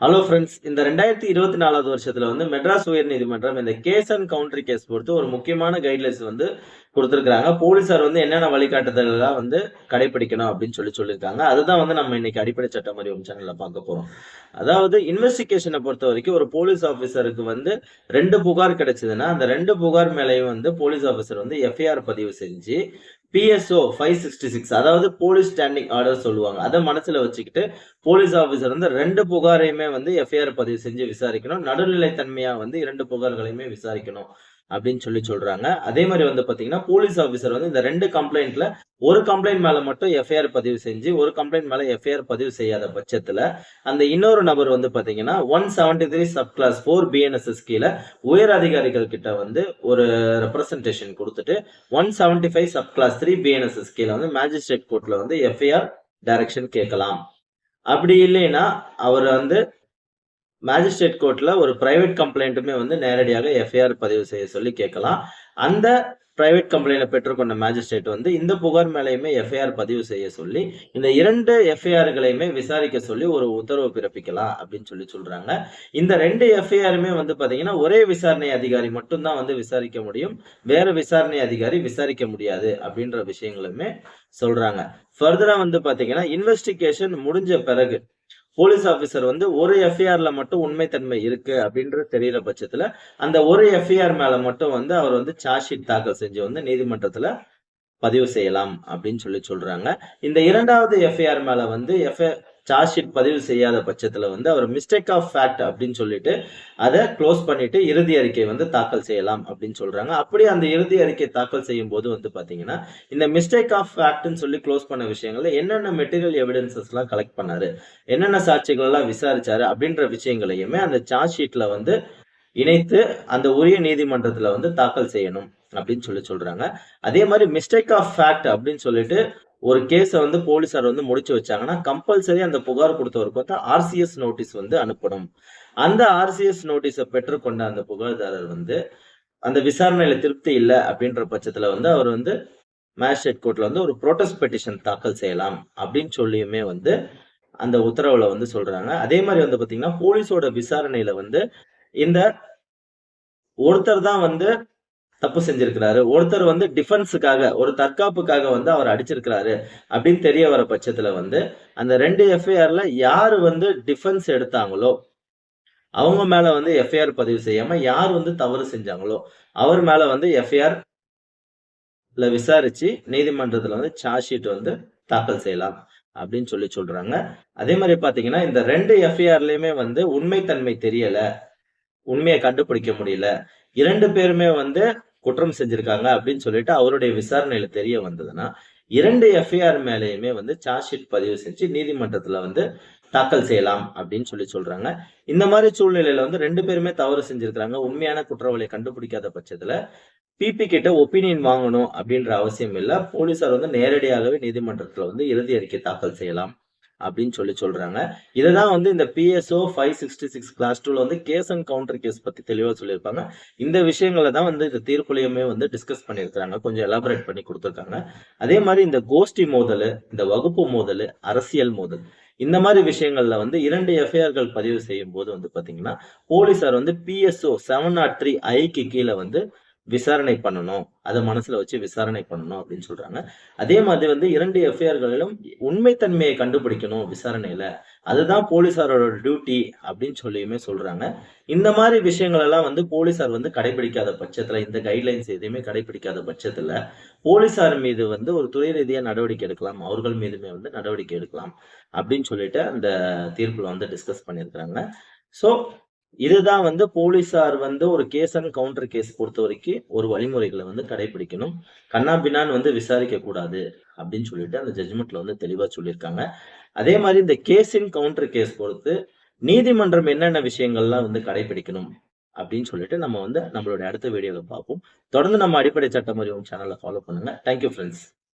Hello friends இந்த ரெண்டாயிரத்தி இருபத்தி நாலாவது வருஷத்துல வந்து மெட்ராஸ் உயர் நீதிமன்றம் இந்த கேஸ் அண்ட் கவுண்டரி கேஸ் பொறுத்து ஒரு முக்கியமான கைட்லைன்ஸ் வந்து கொடுத்துருக்காங்க போலீசார் வந்து என்னென்ன வழிகாட்டுதல்லாம் வந்து கடைபிடிக்கணும் அப்படின்னு சொல்லி சொல்லியிருக்காங்க. அதுதான் வந்து நம்ம இன்னைக்கு அடிப்படை சட்டம் அறிவும் சேனல்ல பார்க்க போறோம். அதாவது இன்வெஸ்டிகேஷனை பொறுத்த வரைக்கும் ஒரு போலீஸ் ஆஃபீஸருக்கு வந்து ரெண்டு புகார் கிடைச்சதுன்னா அந்த ரெண்டு புகார் மேலேயும் வந்து போலீஸ் ஆஃபீஸர் வந்து எஃப்ஐஆர் பதிவு செஞ்சு பிஎஸ்ஓ ஃபைவ் சிக்ஸ்டி சிக்ஸ் அதாவது போலீஸ் ஸ்டாண்டிங் ஆர்டர் சொல்லுவாங்க. அதை மனசுல வச்சுக்கிட்டு போலீஸ் ஆஃபீஸர் வந்து ரெண்டு புகாரையுமே வந்து எஃப்ஐஆர் பதிவு செஞ்சு விசாரிக்கணும். நடுநிலைத்தன்மையா வந்து இரண்டு புகார்களையுமே விசாரிக்கணும். அப்படின்னு சொல்லி சொல்றாங்க. அதே மாதிரி வந்து பாத்தீங்கன்னா போலீஸ் ஆஃபீஸர் வந்து இந்த ரெண்டு கம்ப்ளைண்ட்ல ஒரு கம்ப்ளைண்ட் மேல மட்டும் எஃப்ஐஆர் பதிவு செஞ்சு ஒரு கம்ப்ளைண்ட் மேல எஃப்ஐஆர் பதிவு செய்யாத பட்சத்துல அந்த இன்னொரு நபர் வந்து பாத்தீங்கன்னா one seventy three sub clause four BNSS கீழே உயர் அதிகாரிகள் கிட்ட வந்து ஒரு ரெப்ரசன்டேஷன் கொடுத்துட்டு one seventy five sub clause three BNSS கீழே வந்து மேஜிஸ்ட்ரேட் கோர்ட்ல வந்து எஃப்ஐஆர் டைரக்ஷன் கேட்கலாம். அப்படி இல்லைன்னா அவர் வந்து மேஜிஸ்ட்ரேட் கோர்ட்ல ஒரு பிரைவேட் கம்ப்ளைண்ட்டுமே வந்து நேரடியாக எஃப்ஐஆர் பதிவு செய்ய சொல்லி கேட்கலாம். அந்த பிரைவேட் கம்ப்ளைண்ட பெற்றுக்கொண்ட மேஜிஸ்ட்ரேட் வந்து இந்த புகார் மேலேயுமே எஃப்ஐஆர் பதிவு செய்ய சொல்லி இந்த இரண்டு எஃப்ஐஆர்களையுமே விசாரிக்க சொல்லி ஒரு உத்தரவு பிறப்பிக்கலாம் அப்படின்னு சொல்லி சொல்றாங்க. இந்த ரெண்டு எஃப்ஐஆருமே வந்து பாத்தீங்கன்னா ஒரே விசாரணை அதிகாரி மட்டும்தான் வந்து விசாரிக்க முடியும். வேற விசாரணை அதிகாரி விசாரிக்க முடியாது அப்படின்ற விஷயங்களுமே சொல்றாங்க. ஃபர்தரா வந்து பாத்தீங்கன்னா இன்வெஸ்டிகேஷன் முடிஞ்ச பிறகு போலீஸ் ஆபீசர் வந்து ஒரு எஃப்ஐஆர்ல மட்டும் உண்மைத்தன்மை இருக்கு அப்படின்றது தெரியற பட்சத்துல அந்த ஒரு எஃப்ஐஆர் மேல மட்டும் வந்து அவர் வந்து சார்ஜ் ஷீட் தாக்கல் செஞ்சு வந்து நீதிமன்றத்துல பதிவு செய்யலாம் அப்படின்னு சொல்லி சொல்றாங்க. இந்த இரண்டாவது எஃப்ஐஆர் மேல வந்து எஃப்ஐ சார்ஜ் ஷீட் பதிவு செய்யாத பட்சத்தில் வந்து அவர் மிஸ்டேக் ஆஃப் ஃபேக்ட் அப்படின்னு சொல்லிட்டு அதை க்ளோஸ் பண்ணிட்டு இறுதி அறிக்கை வந்து தாக்கல் செய்யலாம் அப்படின்னு சொல்றாங்க. அப்படி அந்த இறுதி அறிக்கை தாக்கல் செய்யும் போது வந்து பாத்தீங்கன்னா இந்த மிஸ்டேக் ஆஃப் ஃபேக்ட்னு சொல்லி க்ளோஸ் பண்ண விஷயங்கள்ல என்னென்ன மெட்டீரியல் எவிடன்சஸ்லாம் கலெக்ட் பண்ணாரு? என்னென்ன சாட்சிகள்லாம் விசாரிச்சாரு? அப்படின்ற விஷயங்களையுமே அந்த சார்ஜ் ஷீட்ல வந்து இணைத்து அந்த உரிய நீதிமன்றத்துல வந்து தாக்கல் செய்யணும். அப்படின்னு சொல்லி சொல்றாங்க. அதே மாதிரி மிஸ்டேக் ஆஃப் ஃபேக்ட் அப்படின்னு சொல்லிட்டு ஒரு கேஸை வந்து போலீஸார் வந்து முடிச்சு வச்சாங்கன்னா கம்பல்சரி அந்த புகார் கொடுத்தவருக்கு வந்து ஆர்சிஎஸ் நோட்டீஸ் வந்து அனுப்பணும். அந்த ஆர்சிஎஸ் நோட்டீஸை பெற்றுக்கொண்ட அந்த புகார்தாரர் வந்து அந்த விசாரணையில திருப்தி இல்லை அப்படின்ற பட்சத்துல வந்து அவர் வந்து மேஜிஸ்ட்ரேட் கோர்ட்ல வந்து ஒரு ப்ரோட்டஸ்ட் பெட்டிஷன் தாக்கல் செய்யலாம் அப்படின்னு சொல்லியுமே வந்து அந்த உத்தரவுல வந்து சொல்றாங்க. அதே மாதிரி வந்து பாத்தீங்கன்னா போலீஸோட விசாரணையில வந்து இந்த ஒருத்தர் தான் வந்து தப்பு செஞ்சிருக்கிறாரு. ஒருத்தர் வந்து டிஃபென்ஸுக்காக ஒரு தற்காப்புக்காக வந்து அவர் அடிச்சிருக்கிறாரு அப்படின்னு தெரிய வர பட்சத்துல வந்து அந்த ரெண்டு எஃப்ஐஆர்ல யார் வந்து டிஃபென்ஸ் எடுத்தாங்களோ அவங்க மேல வந்து எஃப்ஐஆர் பதிவு செய்யாம யார் வந்து தவறு செஞ்சாங்களோ அவர் மேல வந்து எஃப்ஐஆர் விசாரிச்சு நீதிமன்றத்துல வந்து சார்ஜ் ஷீட் வந்து தாக்கல் செய்யலாம் அப்படின்னு சொல்லி சொல்றாங்க. அதே மாதிரி பாத்தீங்கன்னா இந்த ரெண்டு எஃப்ஐஆர்லயுமே வந்து உண்மைத்தன்மை தெரியல உண்மையை கண்டுபிடிக்க முடியல. இரண்டு பேருமே வந்து குற்றம் செஞ்சிருக்காங்க அப்படின்னு சொல்லிட்டு அவருடைய விசாரணையில தெரிய வந்ததுன்னா இரண்டு எஃப்ஐஆர் மேலேயுமே வந்து சார்ஜ் ஷீட் பதிவு செஞ்சு நீதிமன்றத்துல வந்து தாக்கல் செய்யலாம் அப்படின்னு சொல்லி சொல்றாங்க. இந்த மாதிரி சூழ்நிலையில வந்து ரெண்டு பேருமே தவறு செஞ்சிருக்கிறாங்க. உண்மையான குற்றவாளியை கண்டுபிடிக்காத பட்சத்துல பிபி கிட்ட ஒப்பீனியன் வாங்கணும் அப்படின்ற அவசியம் இல்லை. போலீசார் வந்து நேரடியாகவே நீதிமன்றத்துல வந்து இறுதி அறிக்கை தாக்கல் செய்யலாம். அப்படின்னு சொல்லி சொல்றாங்க. இதை தான் வந்து இந்த PSO five sixty six clause டூல வந்து கேஸ் அண்ட் கவுண்டர் கேஸ் பத்தி தெளிவா சொல்லியிருப்பாங்க. இந்த விஷயங்களை தான் வந்து இந்த தீர்ப்புலையுமே வந்து டிஸ்கஸ் பண்ணியிருக்கிறாங்க. கொஞ்சம் எலாபரேட் பண்ணி கொடுத்துருக்காங்க. அதே மாதிரி இந்த கோஷ்டி மோதல் இந்த வகுப்பு மோதல் அரசியல் மோதல் இந்த மாதிரி விஷயங்கள்ல வந்து இரண்டு எஃப்ஐஆர்கள் பதிவு செய்யும் போது வந்து பாத்தீங்கன்னா போலீசார் வந்து பிஎஸ்ஓ செவன் நாட் த்ரீ ஐக்கு கீழே வந்து விசாரணை பண்ணணும். அதை மனசுல வச்சு விசாரணை பண்ணணும் அப்படின்னு சொல்றாங்க. அதே மாதிரி வந்து இரண்டு எஃப்ஐஆர்களிலும் உண்மைத்தன்மையை கண்டுபிடிக்கணும் விசாரணையில. அதுதான் போலீசாரோட டியூட்டி அப்படின்னு சொல்லியுமே சொல்றாங்க. இந்த மாதிரி விஷயங்கள் எல்லாம் வந்து போலீசார் வந்து கடைபிடிக்காத பட்சத்துல இந்த கைட்லைன்ஸ் எதையுமே கடைபிடிக்காத பட்சத்துல போலீசார் மீது வந்து ஒரு துறை ரீதியா நடவடிக்கை எடுக்கலாம் அவர்கள் மீதுமே வந்து நடவடிக்கை எடுக்கலாம் அப்படின்னு சொல்லிட்டு அந்த தீர்ப்புல வந்து டிஸ்கஸ் பண்ணியிருக்கிறாங்க. ஸோ இதுதான் வந்து போலீசார் வந்து ஒரு கேஸ் அண்ட் கவுண்டர் கேஸ் பொறுத்த வரைக்கும் ஒரு வழிமுறைகளை வந்து கடைபிடிக்கணும். கண்ணா பின்னான்னு வந்து விசாரிக்க கூடாது அப்படின்னு சொல்லிட்டு அந்த ஜட்ஜ்மெண்ட்ல வந்து தெளிவா சொல்லியிருக்காங்க. அதே மாதிரி இந்த கேஸ் இன் கவுண்டர் கேஸ் பொறுத்து நீதிமன்றம் என்னென்ன விஷயங்கள்லாம் வந்து கடைபிடிக்கணும் அப்படின்னு சொல்லிட்டு நம்ம வந்து நம்மளுடைய அடுத்த வீடியோவில் பார்ப்போம். தொடர்ந்து நம்ம அடிப்படை சட்டம் அறிவும் சேனலை ஃபாலோ பண்ணுங்க. Thank you friends